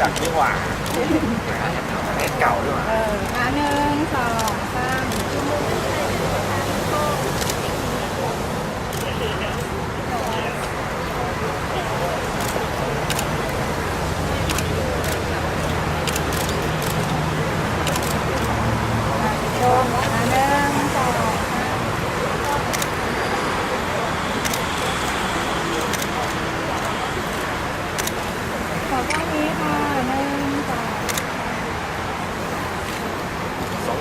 จักดีกว่าเน็ตเก่าด้วยเอออะหนึ่งสองสามโดนอะหนึ่งสองขอแค่นี้ค่ะหนึ่ง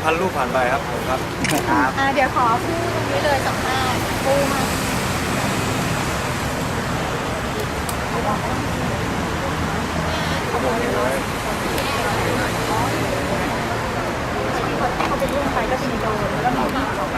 พันรูปผ่านไปครับผมครับ อะเดี๋ยวขอพูดตรงนี้เลยสัมภาษณ์ปูมาเขาไปร่วมไปก็จะมีโดนแล้วมีที่เราไป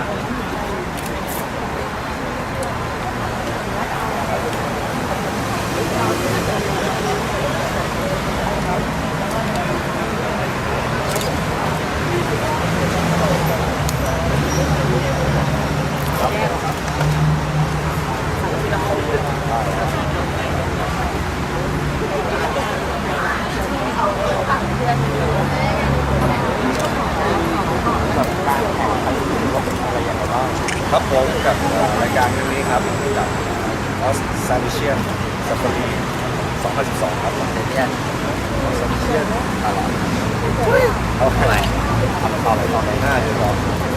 ครับผมกับรายการนี้ครับกับออสซาดิเชียนซัฟฟารี2012 ครับของเนียนออสซาดิเชียนอะไรเอาอะไรทำต่อไรต่อในหน้าเดี๋ยวรอ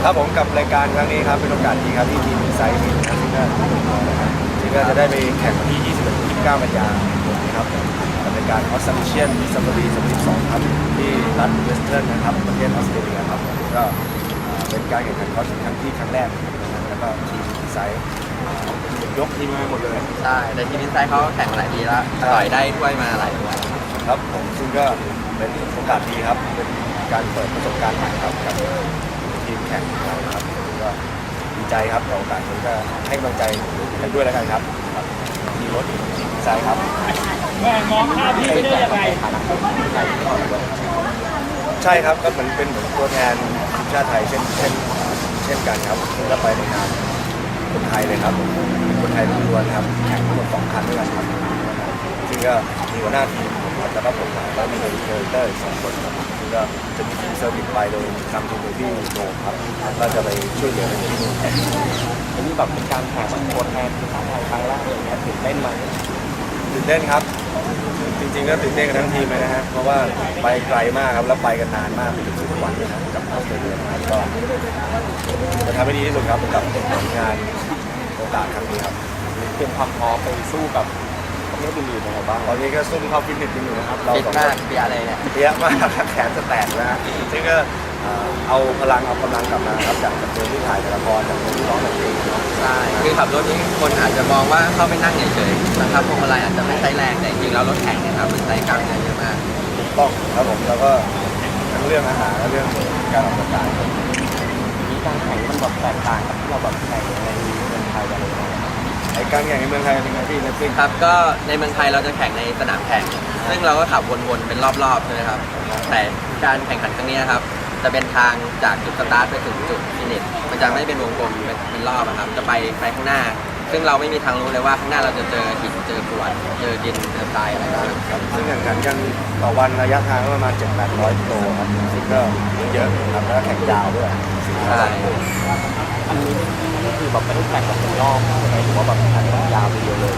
ครับผมกับรายการครั้งนี้ครับเป็นโอกาสดีครับที่ทีมไซต์มีนะซึ่งก็ซึ่ง ก็จะได้ไปแข่งวันที่ 21 29กันยายนนี้ครับกับรายการออสซาดิเชียนซัฟฟารี2012ครับที่รัฐเวสเทิร์นนะครับประเทศออสเตรเลียครับผมก็เป็นการแข่งขันคอร์สครั้งที่ครั้งแรกนะครับแล้วก็ทีมไซส์ยกทีมมาหมดเลยใช่แต่ทีมอินไซด์เขาแข่งมาหลายปีแล้วต่อยได้ถ้วยมาหลายถ้วยครับผมซึ่งก็เป็นโอกาสดีครับเป็นการเปิดประสบการณ์ใหม่ครับกับทีมแข่งของเราครับก็ดี ใจครับกับโอกาสนี้ก็ให้กำลังใจกันด้วยแล้วกันครับครับทีมรถทีมไซส์ครับมองภาพพี่ไม่ได้ยังไงใช่ครับก็เหมือนเป็นเหมือนตัวแทนทีมชาติไทยเช่นเช่นเช่นกันครับซึ่งก็ไปในนามคนไทยเลยครับเป็นคนไทยล้วนๆครับแข่งทั้งหมดสองคันด้วยกันครับซึ่งก็มีหัวหน้าทีมผมครับแล้วก็ผมแล้วมีเอเตอร์อีกสองคนครับซึ่ง ก็จะมีทีมเซอร์วิสไปโดยนำทีมโดยพี่โดมครับก็จะไปช่วยเหลือในที่นู่นครับอันนี้แบบเป็นการแข่งแบบตัวแทนทีมชาติไทยครั้งแรกเลยนะตื่นเต้นไหมตื่นเต้นครับ จริงๆก็ตื่นเต้นกันทั้งทีมเลยนะฮะเพราะว่าไปไกลมากครับแล้วไปกันนานมากเป็นสิบวันนะครับกับออสเตรเลียนะครับก็จะทำให้ดีที่สุดครับกับผลงานโอกาสครั้งนี้ครับเตรียมความพร้อมไปสู้กับประ เทศอื่นๆยังไงบ้าง ตอนนี้ก็ซุ่มเข้าฟิตเนสกันอยู่นะครับ เราฟิตสองมาคกนเปียอะไรเนี่ย เยอะมากแขนจะแตกนะฮะซึ่งก็เอ่อเอาพลังเอากำลังกลับมาครับจากจากเดิมที่ถ่ายแต่ละครจากเดิมที่ร้องแต่เพลงเนาะ ใช่ คือขับรถนี่คนอาจจะมองว่าเข้าไปนั่งเฉยๆนะครับพวงมาลัยอาจจะไม่ใช้แรงแต่จริงๆแล้วรถแข่งเนี่ยครับมันใช้กล้ามเนื้อเยอะมากถูกต้องครับผมแล้วก็ทั้งเรื่องอาหารและเรื่องการออกกำลังกายครับมีการแข่งมันแบบแตกต่างกับที่เราแบบแข่งใน การแข่งในเมืองไทยเป็นไงพี่นักซิ่ง ครับก็ในเมืองไทยเราจะแข่งในสนามแข่ง ซึ่งเราก็ขับวนๆเป็นรอบๆใช่ไหมครับแต่การแข่งขันครั้งนี้ครับจะเป็นทางจากจุดสตาร์ทไปถึงจุดฟินิชมันจะไม่เป็นวงกลมเป็นรอบนะครับจะไปไปข้างหน้า ซึ่งเราไม่มีทางรู้เลยว่าข้างหน้าเราจะเจอหินเจอกรวดเจอดินเจอทรายอะไรบ้างครับซึ่งแข่งขันกันต่อวันระยะทางก็ประมาณ7 8 0 0โลครับซึ่งก็เยอะครับแล้วก็แข่งยาวด้วยใช่อันนี้นี่คือแบบไม่ได้แข่งแบบเป็นรอบใช่ไหมหรือว่าแบบแข่งแบบยาวไปเดียวเลย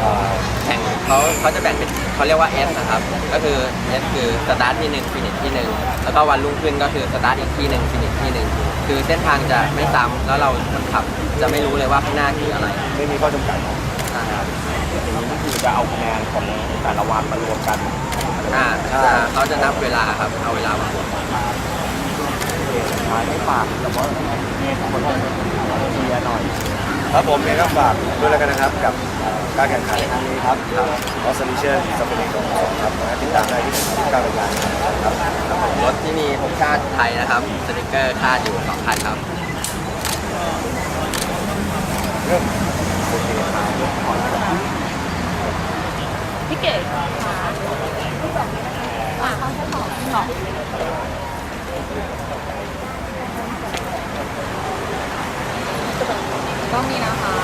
เอ่อแข่งเขาเขาจะแบ่งเป็นเขาเรียกว่า S นะครับ ก็คือ S คือสตาร์ทที่หนึ่งฟินิชที่หนึ่งแล้วก็วันรุ่งขึ้นก็คือสตาร์ทอีกที่หนึ่งฟินิชที่หนึ่ง คือเส้นทางจะไม่ซ้ำแล้วเราคนขับจะไม่รู้เลยว่าข้างหน้าคืออะไรไม่มีข้อจำกัดใช่ครับอย่างนี้นี่คือจะเอาคะแนนของแต่ละวันมารวมกัน อ่าจะเขาจะนับเวลาครับเอาเวลามาบวกท้ายไม่ฝากแต่ว่าคนเชียร์หน่อย ครับผมเนี่ยก็ฝากด้วยแล้วกันนะครับกับเอ่อการแข่งขันครั้งนี้ครับออสเตรเลียสเปนของเราครับติดตามได้ที่ที่การรายการครับรถ ที่มีธงชาติไทยนะครับ สติกเกอร์คาดอยู่สองคันครับเรื่องพี่เก๋ค่ะอะเขาจะขอหน่อต้องมีนะคะ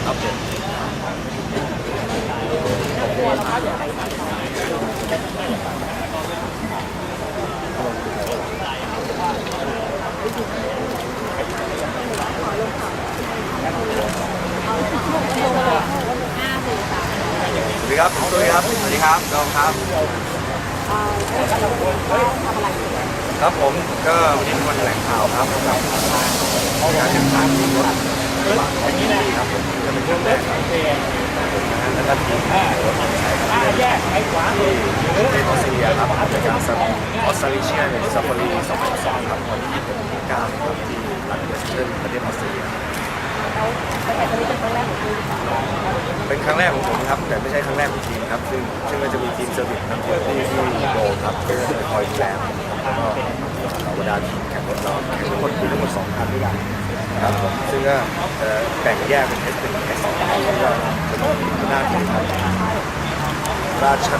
เครับผม สวัสดี ครับผมตุ้ยครับ สวัสดีครับโดมครับ ครับผมก็วันนี้เป็นวันแถลงข่าวครับสำหรับการแข่งขันรถอย่างนี้นะครับผมจะเป็นช่วงแรกครับแล้วก็ทีมรถใช้ครับแยกไอ้ขวาเลยเป็นออสเตรเลียครับเป็นการสับออสเตรเลียนซัฟฟารี2002ครับวันที่29ครับที่รัฐเวสเทิร์นประเทศออสเตรเลียเป็นค รั้งแรกของผมครับแต่ไม่ใช่ครั้งแรกของทีมครับซึ่งซึ่งมันจะมีทีมเซอร์วิสนำทีมที่ที่โดครับเพื่อคอยดูแลแล้วก็บรรดาทีมแข่งรถเราแข่งทั้งหมดคือทั้งหมดสองคันด้วยกันครับผมซึ่งก็จะแบ่งแยกเป็น S1 กับ S2 ครับแล้วก็จะมีหน้าที่ครับราช